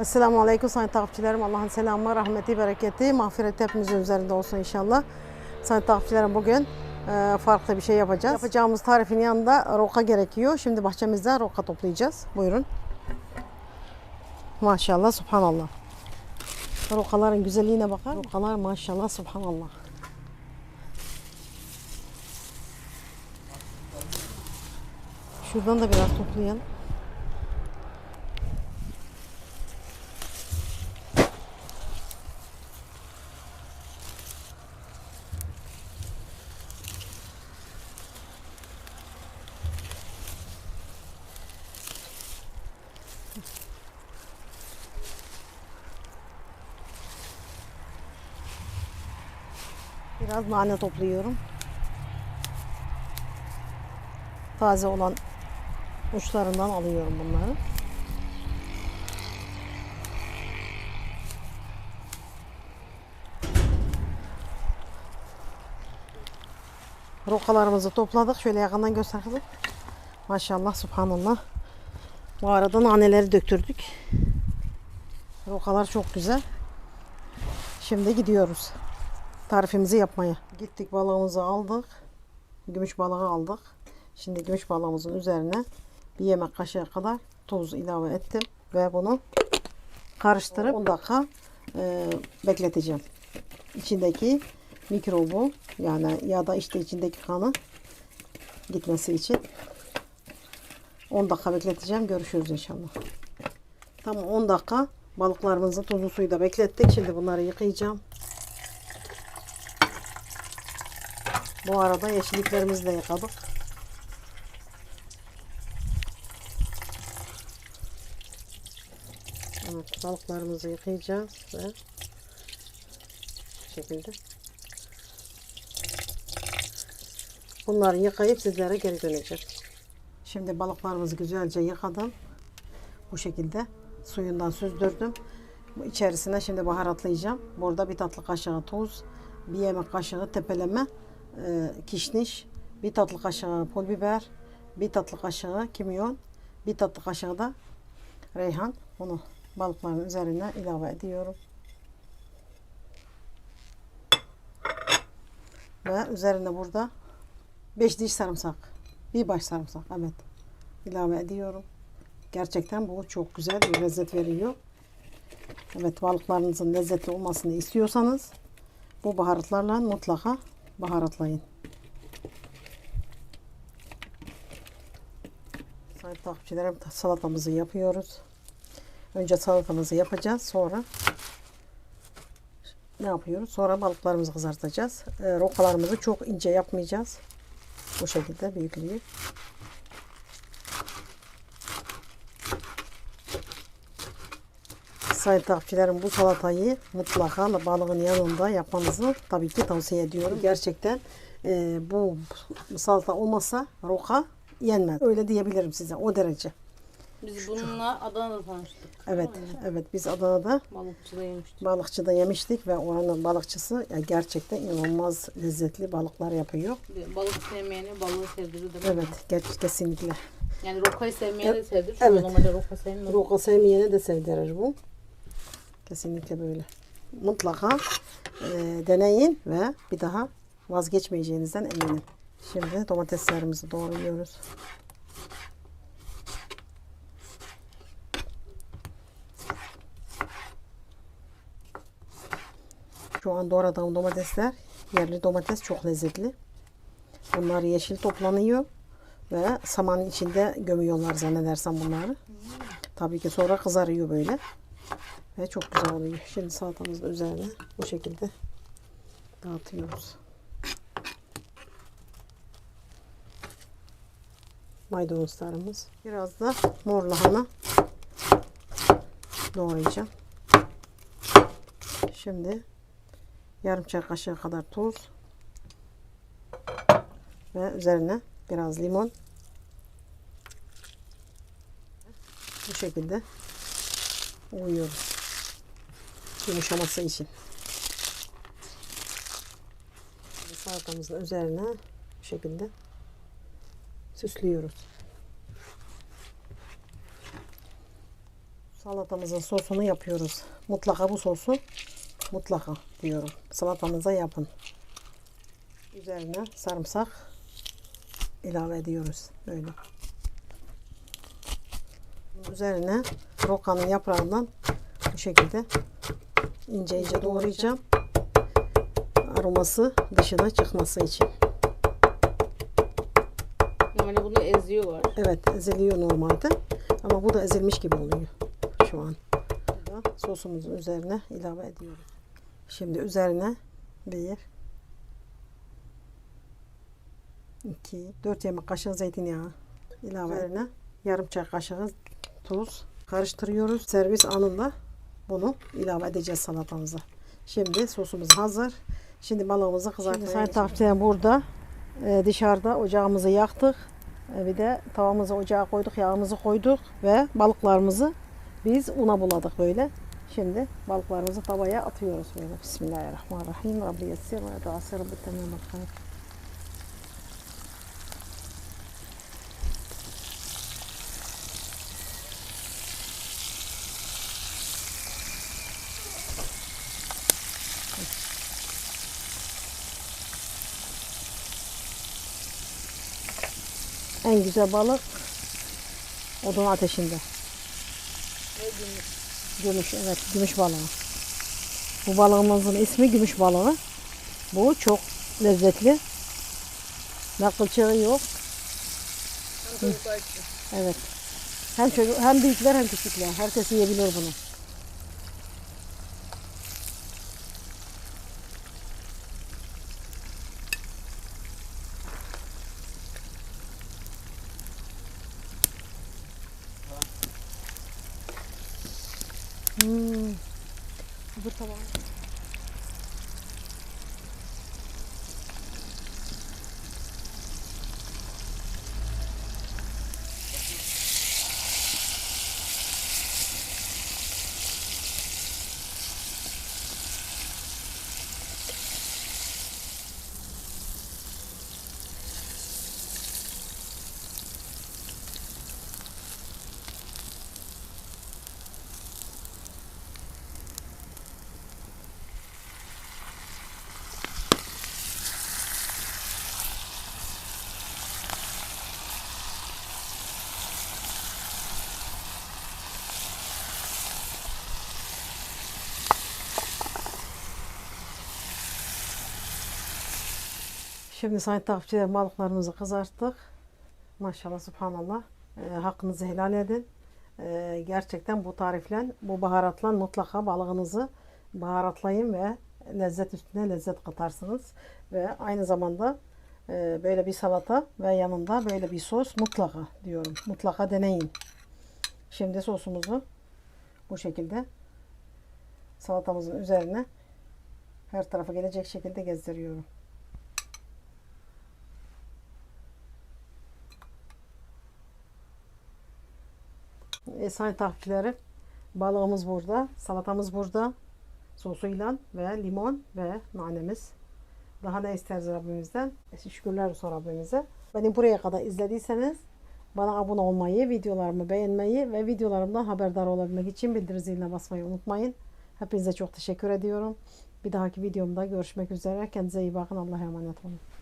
Esselamu Aleyküm sayın takipçilerim. Allah'ın selamı, rahmeti, bereketi, mağfireti hepimizin üzerinde olsun inşallah. Sayın takipçilerim bugün e, farklı bir şey yapacağız. Yapacağımız tarifin yanında roka gerekiyor. Şimdi bahçemizde roka toplayacağız. Buyurun. Maşallah, subhanallah. Rokaların güzelliğine bakar. Rokalar maşallah, subhanallah. Şuradan da biraz toplayalım. Biraz nane topluyorum. Taze olan uçlarından alıyorum bunları. Rokalarımızı topladık. Şöyle yakından göster. Maşallah, subhanallah. Bu arada naneleri döktürdük. Rokalar çok güzel. Şimdi gidiyoruz tarifimizi yapmaya. Gittik balığımızı aldık. Gümüş balığı aldık. Şimdi gümüş balığımızın üzerine bir yemek kaşığı kadar tuz ilave ettim ve bunu karıştırıp 10 dakika e, bekleteceğim. İçindeki mikrobu yani ya da işte içindeki kanı gitmesi için 10 dakika bekleteceğim. Görüşürüz inşallah. Tamam 10 dakika balıklarımızı tuzlu suyu da beklettik. Şimdi bunları yıkayacağım. Bu arada yeşilliklerimizi de yıkadık. Evet, balıklarımızı yıkayacağız ve bu şekilde. Bunları yıkayıp sizlere geri döneceğim. Şimdi balıklarımızı güzelce yıkadım. Bu şekilde suyundan süzdürdüm. Bu içerisine şimdi baharatlayacağım. Burada bir tatlı kaşığı tuz, bir yemek kaşığı tepeleme kişniş, bir tatlı kaşığı pul biber, bir tatlı kaşığı kimyon, bir tatlı kaşığı da reyhan. Bunu balıkların üzerine ilave ediyorum. Ve üzerine burada 5 diş sarımsak, bir baş sarımsak evet ilave ediyorum. Gerçekten bu çok güzel bir lezzet veriyor. Evet balıklarınızın lezzetli olmasını istiyorsanız bu baharatlarla mutlaka baharatlayın. Sayın takipçilerim salatamızı yapıyoruz. Önce salatamızı yapacağız. Sonra ne yapıyoruz? Sonra balıklarımızı kızartacağız. E, rokalarımızı çok ince yapmayacağız. Bu şekilde büyüklüğü. Sayın takipçilerim bu salatayı mutlaka balığın yanında yapmanızı tabii ki tavsiye ediyorum. Gerçekten e, bu salata olmasa roka yenmez. Öyle diyebilirim size o derece. Biz bununla Adana'da tanıştık. Evet, evet biz Adana'da Balıkçıda yemiştik. balıkçıda yemiştik ve oranın balıkçısı ya gerçekten inanılmaz lezzetli balıklar yapıyor. Balık sevmeyeni balığı sevdirir değil mi? Evet, ger- kesinlikle. Yani rokayı sevmeyeni de sevdirir. Çünkü Evet. normalde roka sevmez. Roka sevmeyene de sevdirir bu. Kesinlikle böyle. Mutlaka e, deneyin ve bir daha vazgeçmeyeceğinizden eminim. Şimdi domateslerimizi doğruyoruz. Şu an doğradığım domatesler yerli domates çok lezzetli. Bunlar yeşil toplanıyor ve samanın içinde gömüyorlar zannedersem bunları. Tabii ki sonra kızarıyor böyle. Ve çok güzel oluyor. Şimdi salatamızın üzerine bu şekilde dağıtıyoruz. Maydanozlarımız. Biraz da mor lahana doğrayacağım. Şimdi yarım çay kaşığı kadar tuz ve üzerine biraz limon bu şekilde uyuyoruz yumuşaması için salatamızın üzerine bu şekilde süslüyoruz Salatamızın sosunu yapıyoruz. Mutlaka bu sosu mutlaka diyorum. Salatamıza yapın. Üzerine sarımsak ilave ediyoruz. Böyle. Üzerine rokanın yaprağından bu şekilde ince ince doğrayacağım. Aroması dışına çıkması için. Yani bunu eziyorlar. Evet eziliyor normalde. Ama bu da ezilmiş gibi oluyor şu an. Burada sosumuzun üzerine ilave ediyoruz. Şimdi üzerine bir, iki, dört yemek kaşığı zeytinyağı ilave üzerine yarım çay kaşığı tuz karıştırıyoruz. Servis anında bunu ilave edeceğiz salatamıza. Şimdi sosumuz hazır. Şimdi balığımızı kızartmaya Şimdi Sayın burada e, dışarıda ocağımızı yaktık. E, bir de tavamızı ocağa koyduk, yağımızı koyduk ve balıklarımızı biz una buladık böyle. Şimdi balıklarımızı tavaya atıyoruz böyle. Bismillahirrahmanirrahim. Rabbi yessir ve da'asir Rabbi temel En güzel balık odun ateşinde. Gümüş evet gümüş balığı. Bu balığımızın ismi gümüş balığı. Bu çok lezzetli. Ne kılçığı yok. Evet. Hem çocuk hem büyükler hem küçükler. Herkes yiyebilir bunu. 음. 아, 무섭다. Şimdi sayın takipçiler balıklarımızı kızarttık. Maşallah subhanallah. Ee, hakkınızı helal edin. Ee, gerçekten bu tarifle, bu baharatla mutlaka balığınızı baharatlayın ve lezzet üstüne lezzet katarsınız. Ve aynı zamanda e, böyle bir salata ve yanında böyle bir sos mutlaka diyorum. Mutlaka deneyin. Şimdi sosumuzu bu şekilde salatamızın üzerine her tarafa gelecek şekilde gezdiriyorum. E, sayın takipçilerim balığımız burada, salatamız burada, sosuyla ve limon ve nanemiz. Daha ne isteriz Rabbimizden? E, Şükürler olsun Rabbimize. Beni buraya kadar izlediyseniz bana abone olmayı, videolarımı beğenmeyi ve videolarımdan haberdar olabilmek için bildirim ziline basmayı unutmayın. Hepinize çok teşekkür ediyorum. Bir dahaki videomda görüşmek üzere. Kendinize iyi bakın. Allah'a emanet olun.